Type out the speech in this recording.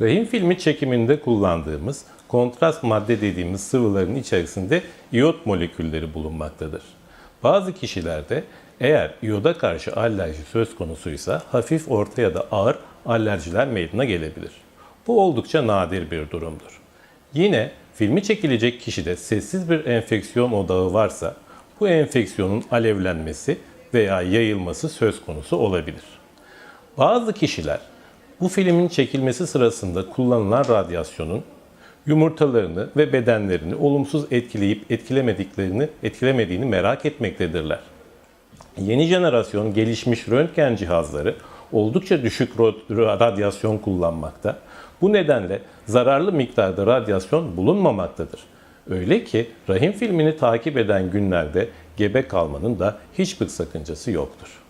Rahim filmi çekiminde kullandığımız kontrast madde dediğimiz sıvıların içerisinde iyot molekülleri bulunmaktadır. Bazı kişilerde eğer iyoda karşı alerji söz konusuysa hafif orta ya da ağır alerjiler meydana gelebilir. Bu oldukça nadir bir durumdur. Yine filmi çekilecek kişide sessiz bir enfeksiyon odağı varsa bu enfeksiyonun alevlenmesi veya yayılması söz konusu olabilir. Bazı kişiler bu filmin çekilmesi sırasında kullanılan radyasyonun yumurtalarını ve bedenlerini olumsuz etkileyip etkilemediklerini, etkilemediğini merak etmektedirler. Yeni jenerasyon gelişmiş röntgen cihazları oldukça düşük radyasyon kullanmakta. Bu nedenle zararlı miktarda radyasyon bulunmamaktadır. Öyle ki rahim filmini takip eden günlerde gebe kalmanın da hiçbir sakıncası yoktur.